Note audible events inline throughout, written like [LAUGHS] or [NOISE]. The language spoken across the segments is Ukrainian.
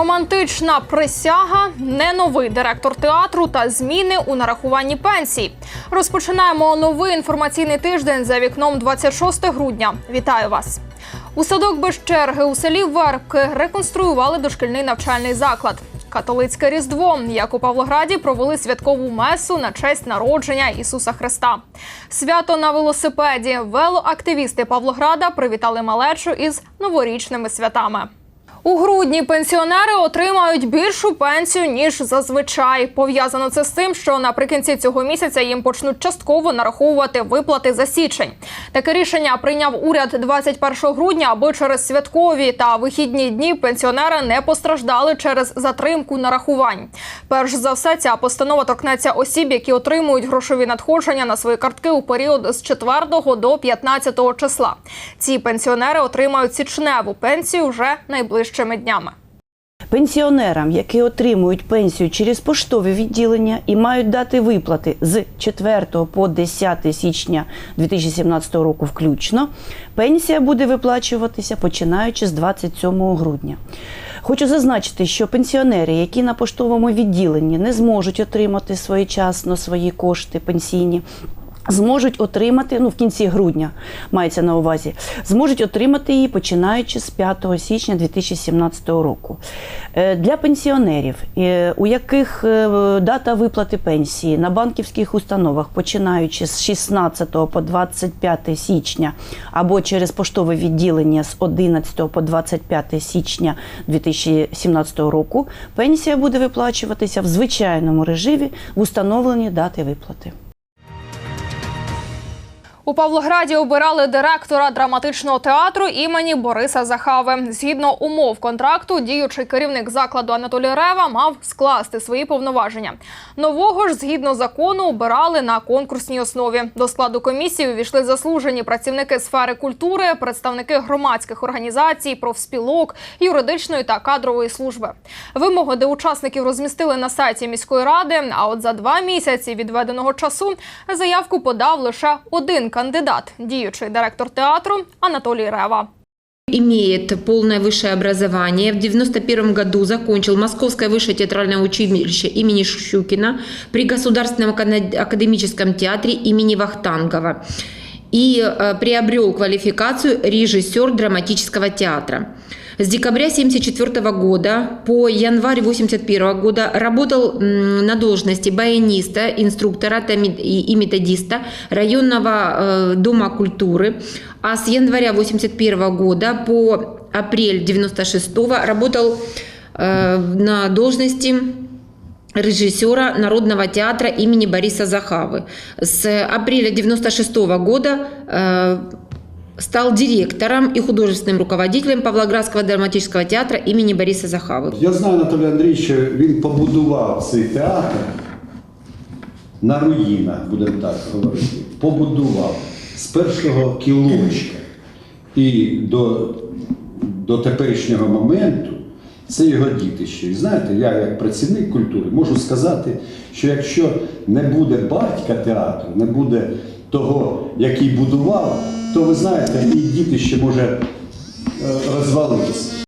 Романтична присяга, не новий директор театру та зміни у нарахуванні пенсій. Розпочинаємо новий інформаційний тиждень за вікном 26 грудня. Вітаю вас. У садок без черги у селі Вербки реконструювали дошкільний навчальний заклад. Католицьке Різдво, як у Павлограді, провели святкову месу на честь народження Ісуса Христа. Свято на велосипеді. Велоактивісти Павлограда привітали малечу із новорічними святами. У грудні пенсіонери отримають більшу пенсію ніж зазвичай. Пов'язано це з тим, що наприкінці цього місяця їм почнуть частково нараховувати виплати за січень. Таке рішення прийняв уряд 21 грудня, аби через святкові та вихідні дні пенсіонери не постраждали через затримку нарахувань. Перш за все, ця постанова торкнеться осіб, які отримують грошові надходження на свої картки у період з 4 до 15 числа. Ці пенсіонери отримають січневу пенсію вже найближчими днями. Пенсіонерам, які отримують пенсію через поштові відділення і мають дати виплати з 4 по 10 січня 2017 року включно, пенсія буде виплачуватися починаючи з 27 грудня. Хочу зазначити, що пенсіонери, які на поштовому відділенні не зможуть отримати своєчасно свої кошти пенсійні, зможуть отримати ну в кінці грудня мається на увазі, зможуть отримати її починаючи з 5 січня 2017 року. Е, Для пенсіонерів, е, у яких е, дата виплати пенсії на банківських установах, починаючи з 16 по 25 січня, або через поштове відділення з 11 по 25 січня 2017 року, пенсія буде виплачуватися в звичайному режимі в установлені дати виплати. У Павлограді обирали директора драматичного театру імені Бориса Захави. Згідно умов контракту, діючий керівник закладу Анатолій Рева мав скласти свої повноваження. Нового ж, згідно закону, обирали на конкурсній основі. До складу комісії увійшли заслужені працівники сфери культури, представники громадських організацій, профспілок, юридичної та кадрової служби. Вимоги до учасників розмістили на сайті міської ради. А от за два місяці відведеного часу заявку подав лише один кандидат, діючий директор театру Анатолій Рева. Имеет полное высшее образование. В 1991 году закончил Московское высшее театральное училище имени Щукина при Государственном акад- академическом театре имени Вахтангова и э, приобрел квалификацию режиссер драматического театра. С декабря 1974 года по январь 1981 года работал на должности баяниста, инструктора и методиста районного э, дома культуры, а с января 1981 года по апрель 1996 работал э, на должности режиссера Народного театра имени Бориса Захавы. С апреля 1996 года э, стал директором и художественным руководителем Павлоградского драматического театра имени Бориса Захавы. Я знаю Анатолія Андрійовича, він побудував цей театр на руїнах, будемо так говорити. Побудував з першого кілочка і до, до теперішнього моменту це його дітище. І знаєте, я як працівник культури можу сказати, що якщо не буде батька театру, не буде того, який будував, то ви знаєте, і дітище може е, розвалитися.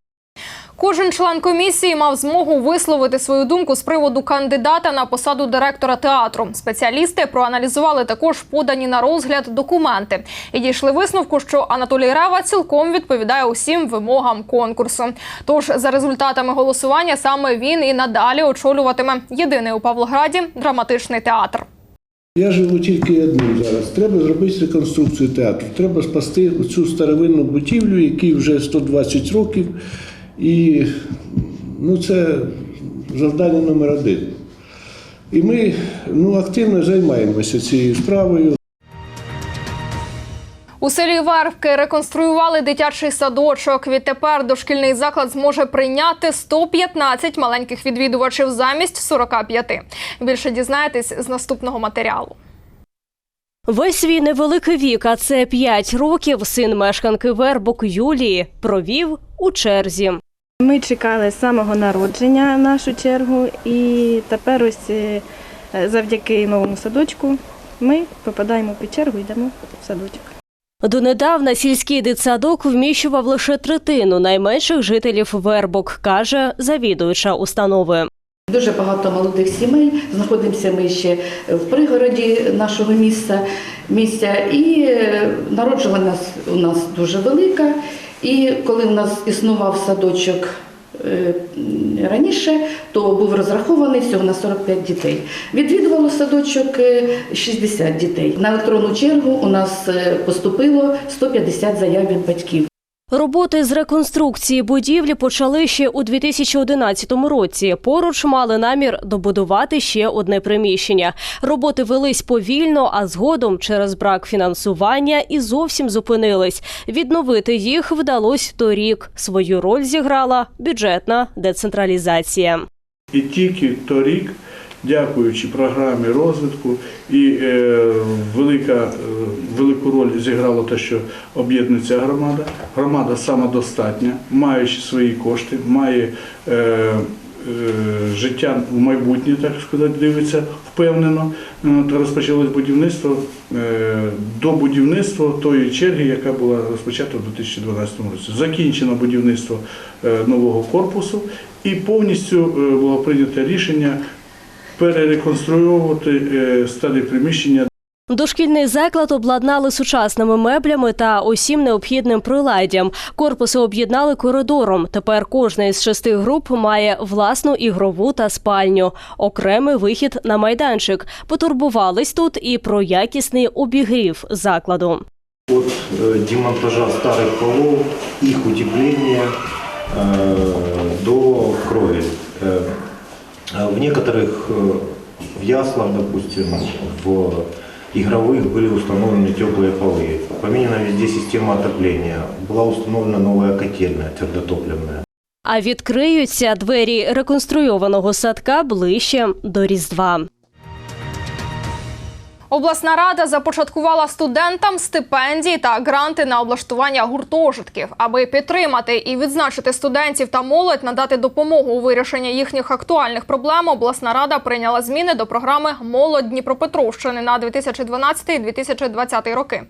Кожен член комісії мав змогу висловити свою думку з приводу кандидата на посаду директора театру. Спеціалісти проаналізували також подані на розгляд документи і дійшли висновку, що Анатолій Рева цілком відповідає усім вимогам конкурсу. Тож за результатами голосування саме він і надалі очолюватиме єдиний у Павлограді драматичний театр. Я живу тільки одним зараз. Треба зробити реконструкцію театру. Треба спасти цю старовинну будівлю, якій вже 120 років. І ну, це завдання номер один. І ми ну, активно займаємося цією справою. У селі Вервки реконструювали дитячий садочок. Відтепер дошкільний заклад зможе прийняти 115 маленьких відвідувачів замість 45. Більше дізнаєтесь з наступного матеріалу. Весь свій невеликий вік, а це 5 років, син мешканки Вербок Юлії провів у черзі. Ми чекали з самого народження нашу чергу, і тепер ось е, завдяки новому садочку ми попадаємо під чергу і йдемо в садочок. Донедавна сільський дитсадок вміщував лише третину найменших жителів Вербок, каже завідуюча установи. Дуже багато молодих сімей. Знаходимося ми ще в пригороді нашого міста, місця, і народжування народжуваність у нас дуже велика. І коли в нас існував садочок е, раніше, то був розрахований всього на 45 дітей. Відвідувало садочок е, 60 дітей. На електронну чергу у нас е, поступило 150 заяв від батьків. Роботи з реконструкції будівлі почали ще у 2011 році. Поруч мали намір добудувати ще одне приміщення. Роботи велись повільно, а згодом через брак фінансування і зовсім зупинились. Відновити їх вдалося торік. Свою роль зіграла бюджетна децентралізація. І тільки торік, дякуючи програмі розвитку, і е, велика, е, велику роль зіграло те, що об'єднується громада. Громада самодостатня, маючи свої кошти, має е, життя в майбутнє, так сказати, дивиться впевнено. Розпочалось будівництво до будівництва тої черги, яка була розпочата у 2012 році. Закінчено будівництво нового корпусу і повністю було прийнято рішення перереконструювати е, старі приміщення Дошкільний заклад обладнали сучасними меблями та усім необхідним приладдям. Корпуси об'єднали коридором. Тепер кожна із шести груп має власну ігрову та спальню, окремий вихід на майданчик. Потурбувались тут і про якісний обігрів закладу. От э, демонтажа старых полов, их утепления э, до крови. Э, а в некоторых э, в яслах, допустим, в игровых были установлены теплые полы. Поменена везде система отопления. Была установлена новая котельная твердотопливная. А відкриються двері реконструйованого садка ближче до Різдва. Обласна рада започаткувала студентам стипендії та гранти на облаштування гуртожитків, аби підтримати і відзначити студентів та молодь, надати допомогу у вирішенні їхніх актуальних проблем. Обласна рада прийняла зміни до програми Молодь Дніпропетровщини на 2012-2020 роки.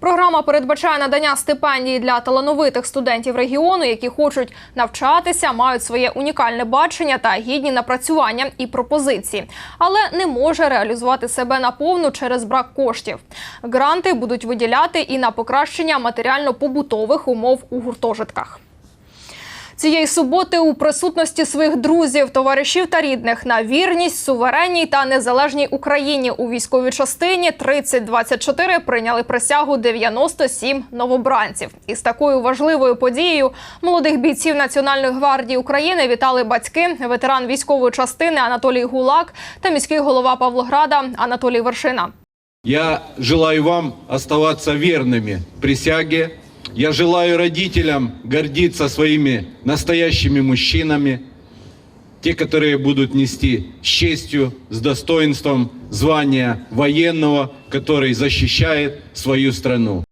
Програма передбачає надання стипендій для талановитих студентів регіону, які хочуть навчатися, мають своє унікальне бачення та гідні напрацювання і пропозиції, але не може реалізувати себе наповну через брак коштів. Гранти будуть виділяти і на покращення матеріально-побутових умов у гуртожитках. Цієї суботи у присутності своїх друзів, товаришів та рідних на вірність суверенній та незалежній Україні у військовій частині 3024 прийняли присягу 97 новобранців. Із такою важливою подією молодих бійців Національної гвардії України вітали батьки, ветеран військової частини Анатолій Гулак та міський голова Павлограда Анатолій Вершина. Я желаю вам оставаться верными присяге. Я желаю родителям гордиться своими настоящими мужчинами, те, которые будут нести с честью, с достоинством звания военного, который защищает свою страну.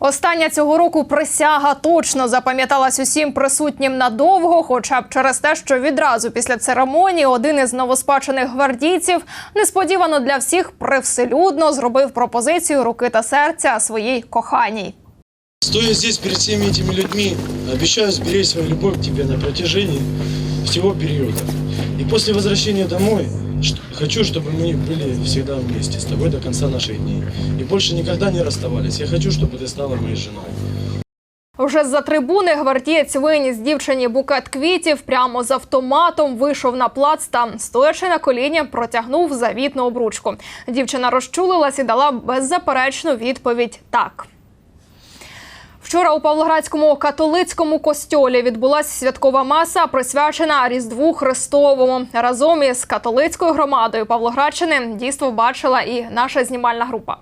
Остання цього року присяга точно запам'яталась усім присутнім надовго, хоча б через те, що відразу після церемонії один із новоспечених гвардійців несподівано для всіх привселюдно зробив пропозицію руки та серця своїй коханій. Стоя здесь перед всеми этими людьми, обещаю сберечь свою любовь к тебе на протяжении всего периода. И после возвращения домой ш- хочу, чтобы мы были всегда вместе с тобой до конца наших дней. И больше никогда не расставались. Я хочу, чтобы ты стала моей женой. Вже з-за трибуни гвардієць виніс дівчині букет квітів прямо з автоматом вийшов на плац та, стоячи на коліні, протягнув завітну обручку. Дівчина розчулилась і дала беззаперечну відповідь так. Вчора у Павлоградському католицькому костьолі відбулася святкова маса, присвячена Різдву Христовому. Разом із католицькою громадою Павлоградщини дійство бачила і наша знімальна група.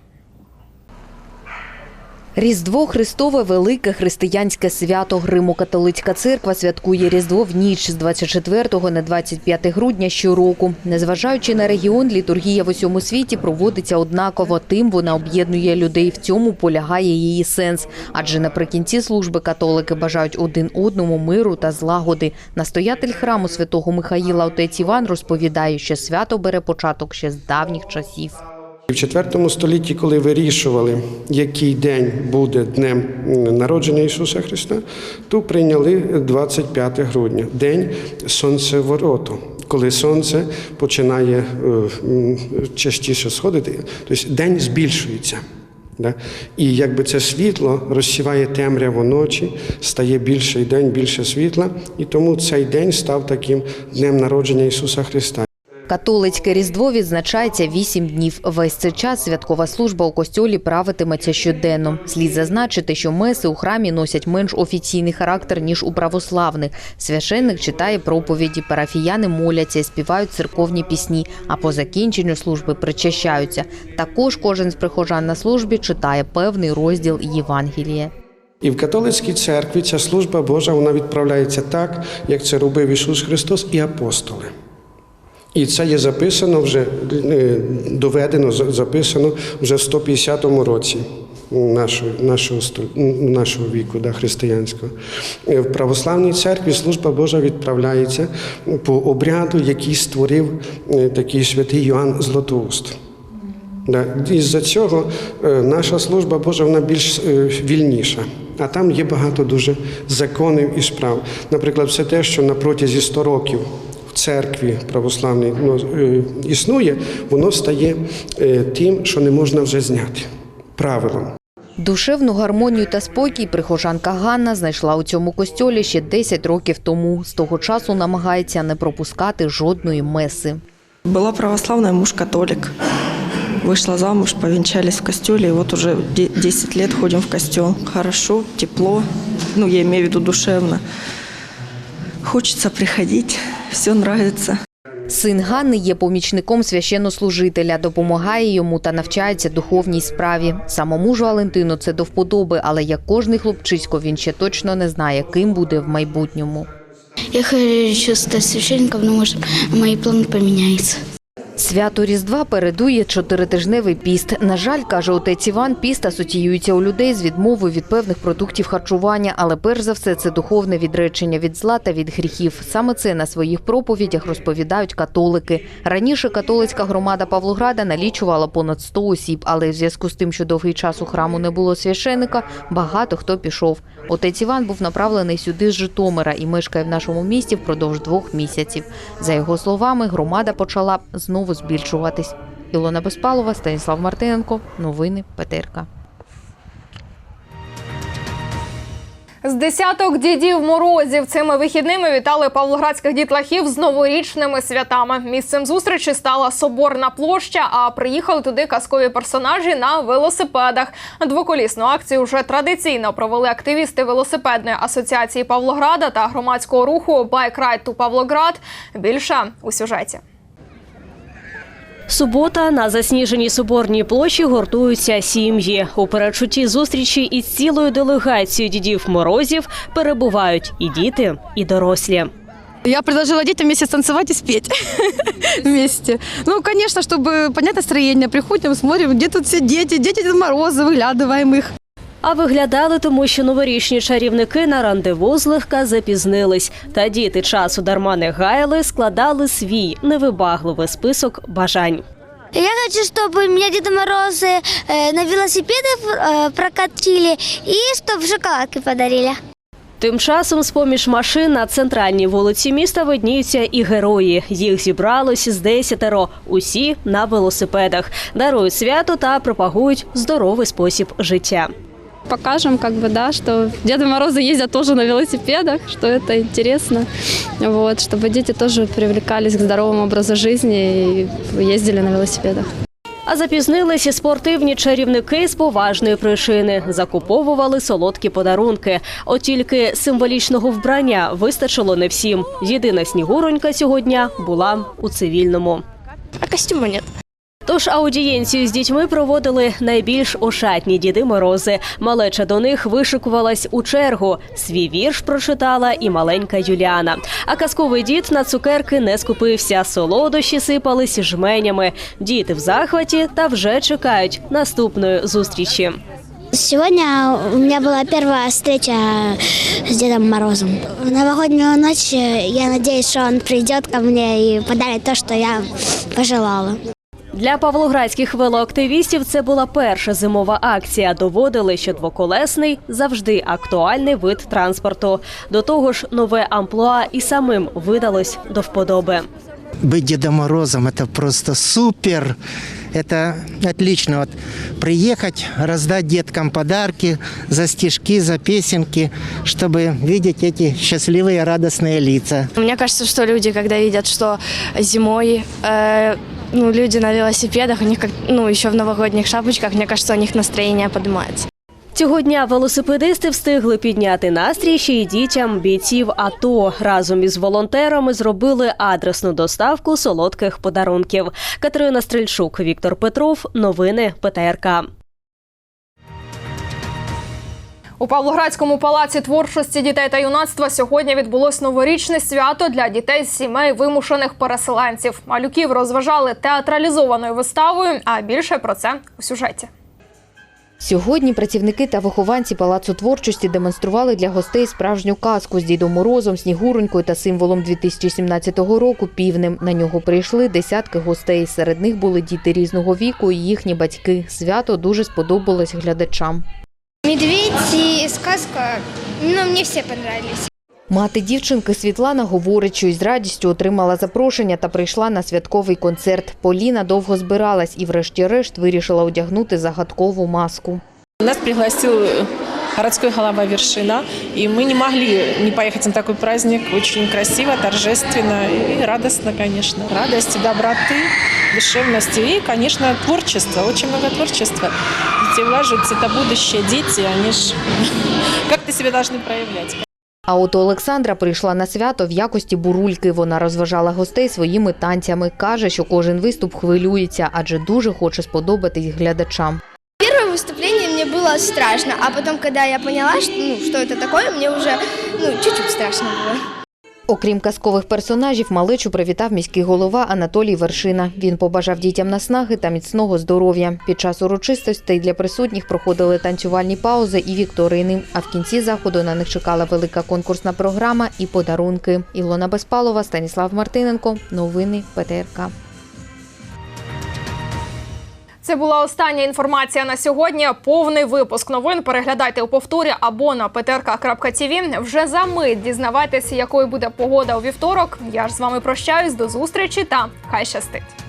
Різдво Христове велике християнське свято. Римо-католицька церква святкує Різдво в ніч з 24 на 25 грудня щороку. Незважаючи на регіон, літургія в усьому світі проводиться однаково. Тим вона об'єднує людей. В цьому полягає її сенс. Адже наприкінці служби католики бажають один одному миру та злагоди. Настоятель храму святого Михаїла отець Іван розповідає, що свято бере початок ще з давніх часів. В IV столітті, коли вирішували, який день буде днем народження Ісуса Христа, то прийняли 25 грудня, день сонцевороту, коли сонце починає е, частіше сходити, тобто день збільшується. Да? І якби це світло розсіває темряву ночі, стає більший день, більше світла, і тому цей день став таким днем народження Ісуса Христа. Католицьке Різдво відзначається вісім днів. Весь цей час святкова служба у костьолі правитиметься щоденно. Слід зазначити, що меси у храмі носять менш офіційний характер ніж у православних. Священник читає проповіді, парафіяни моляться і співають церковні пісні. А по закінченню служби причащаються. Також кожен з прихожан на службі читає певний розділ Євангелія. І в католицькій церкві ця служба Божа вона відправляється так, як це робив Ісус Христос і апостоли. І це є записано вже е, доведено, записано вже в 150 році нашого, нашого, нашого віку, да, християнського. Е, В православній церкві служба Божа відправляється по обряду, який створив е, такий святий Йоанн Златоуст. Да. Із-за цього е, наша служба Божа вона більш вільніша. А там є багато дуже законів і справ. Наприклад, все те, що на протязі 100 років церкві православній ну, е, існує, воно стає е, тим, що не можна вже зняти правилом. Душевну гармонію та спокій прихожанка Ганна знайшла у цьому костьолі ще 10 років тому. З того часу намагається не пропускати жодної меси. Была православная, муж католик. Вышла замуж, повенчались в костеле, и вот уже де- 10 лет ходим в костел. Хорошо, тепло, ну, я имею в виду душевно. Хочется приходить, все нравится. Син Ганни є помічником священнослужителя, допомагає йому та навчається духовній справі. Самому ж Валентину це до вподоби, але як кожний хлопчисько, він ще точно не знає, ким буде в майбутньому. Я хочу стати священником, но может мої плани поменяются. Свято Різдва передує чотиритижневий піст. На жаль, каже отець Іван, піст асоціюється у людей з відмовою від певних продуктів харчування, але перш за все це духовне відречення від зла та від гріхів. Саме це на своїх проповідях розповідають католики. Раніше католицька громада Павлограда налічувала понад 100 осіб, але в зв'язку з тим, що довгий час у храму не було священика, багато хто пішов. Отець Іван був направлений сюди з Житомира і мешкає в нашому місті впродовж двох місяців. За його словами, громада почала знову збільшуватись. Ілона Безпалова, Станіслав Мартиненко. Новини ПТРК. З десяток дідів морозів цими вихідними вітали павлоградських дітлахів з новорічними святами. Місцем зустрічі стала соборна площа. А приїхали туди казкові персонажі на велосипедах. Двоколісну акцію вже традиційно провели активісти велосипедної асоціації Павлограда та громадського руху Bike Ride to Павлоград. Більше у сюжеті. Субота на засніженій соборній площі гуртуються сім'ї. У передчутті зустрічі із цілою делегацією дідів морозів перебувають і діти, і дорослі. Я предложила детям вместе танцевать и спеть [LAUGHS] вместе. Ну, конечно, чтобы понять настроение. Приходим, смотрим, где тут все дети, дети Дед Морозы, выглядываем их. А виглядали тому, що новорічні чарівники на рандеву злегка запізнились. Та діти часу дарма не гаяли, складали свій невибагливий список бажань. Я хочу, чтобы меня Деда Морозы э, на велосипедах э, прокатили и чтобы шоколадки подарили. Тим часом, з поміж машин на центральній вулиці міста видніються і герої. Їх зібралось з десятеро. Усі на велосипедах, дарують свято та пропагують здоровий спосіб життя. Покажем, как бы, да, что Деды Морозы ездят тоже на велосипедах, что это интересно. Вот, чтобы дети тоже привлекались к здоровому образу жизни и ездили на велосипедах. А запізнились і спортивні чарівники з поважної причини. Закуповували солодкі подарунки. От тільки символічного вбрання вистачило не всім. Єдина снігуронька цього дня була у цивільному. А костюма нет. Тож аудієнцію з дітьми проводили найбільш ошатні діди морози. Малеча до них вишикувалась у чергу. Свій вірш прочитала і маленька Юліана. А казковий дід на цукерки не скупився. Солодощі сипались жменями. Діти в захваті та вже чекають наступної зустрічі. Сегодня у меня была первая встреча с Дедом Морозом. В новогоднюю ночь э, я надеюсь, что он придет ко мне и подарит то, что я пожелала. Для павлоградських велоактивістів це була перша зимова акція. Доводили, що двоколесний завжди актуальний вид транспорту. До того ж, нове амплуа і самим видалось до вподоби. быть Дедом Морозом это просто супер. Это отлично. Вот приехать, раздать деткам подарки за стишки, за песенки, чтобы видеть эти счастливые, радостные лица. Мне кажется, что люди, когда видят, что зимой э, ну, люди на велосипедах, у них как, ну, еще в новогодних шапочках, мне кажется, у них настроение поднимается. Цього дня велосипедисти встигли підняти настрій ще й дітям бійців АТО. Разом із волонтерами зробили адресну доставку солодких подарунків. Катерина Стрельчук, Віктор Петров. Новини ПТРК. У Павлоградському палаці творчості дітей та юнацтва сьогодні відбулось новорічне свято для дітей з сімей вимушених переселенців. Малюків розважали театралізованою виставою. А більше про це у сюжеті. Сьогодні працівники та вихованці Палацу творчості демонстрували для гостей справжню казку з Дідом Морозом, Снігуронькою та символом 2017 року півнем. На нього прийшли десятки гостей. Серед них були діти різного віку і їхні батьки. Свято дуже сподобалось глядачам. Медведь и сказка, ну, мне все понравились. Мати дівчинки Світлана говорить, що із радістю отримала запрошення та прийшла на святковий концерт. Поліна довго збиралась і, врешті-решт, вирішила одягнути загадкову маску. Нас пригласил городской голова Вершина, и мы не могли не поехать на такой праздник. Очень красиво, торжественно и радостно, конечно. Радости, доброты, душевности и, конечно, творчества. Очень много творчества Детей влаживаются, это будущее. Дети, они же [LAUGHS] как-то себя должны проявлять. А от Олександра прийшла на свято в якості бурульки. Вона розважала гостей своїми танцями. Каже, що кожен виступ хвилюється, адже дуже хоче сподобатись глядачам. Первое выступление мне было страшно, а потом, когда я поняла, что, ну, что это такое, мне уже ну, чуть-чуть страшно было. Окрім казкових персонажів, малечу привітав міський голова Анатолій Вершина. Він побажав дітям наснаги та міцного здоров'я. Під час урочистостей для присутніх проходили танцювальні паузи і вікторини. А в кінці заходу на них чекала велика конкурсна програма і подарунки. Ілона Безпалова, Станіслав Мартиненко. Новини ПТРК. Це була остання інформація на сьогодні. Повний випуск новин переглядайте у повторі або на ptrk.tv. Вже за мить дізнавайтеся, якою буде погода у вівторок. Я ж з вами прощаюсь до зустрічі та хай щастить.